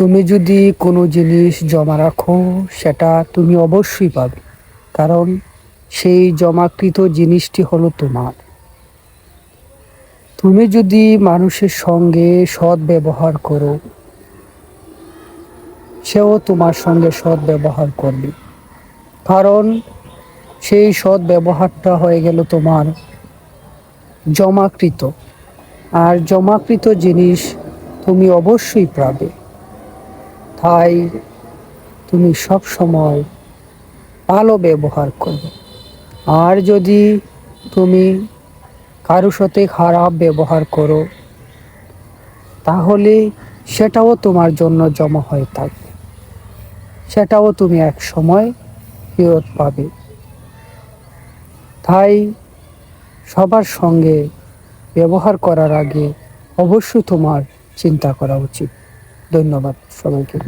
তুমি যদি কোনো জিনিস জমা রাখো, সেটা তুমি অবশ্যই পাবে। কারণ সেই জমাকৃত জিনিসটি হলো তোমার। তুমি যদি মানুষের সঙ্গে সৎ ব্যবহার করো, সেও তোমার সঙ্গে সৎ ব্যবহার করবে। কারণ সেই সৎ ব্যবহারটা হয়ে গেল তোমার জমাকৃত। আর জমাকৃত জিনিস তুমি অবশ্যই পাবে। তাই তুমি সব সময় ভালো ব্যবহার করবে। আর যদি তুমি কারোর সাথে খারাপ ব্যবহার করো, তাহলে সেটাও তোমার জন্য জমা হয়ে থাকবে। সেটাও তুমি এক সময় ফেরত পাবে। তাই সবার সঙ্গে ব্যবহার করার আগে অবশ্যই তোমার চিন্তা করা উচিত। ধন্যবাদ সবাইকে।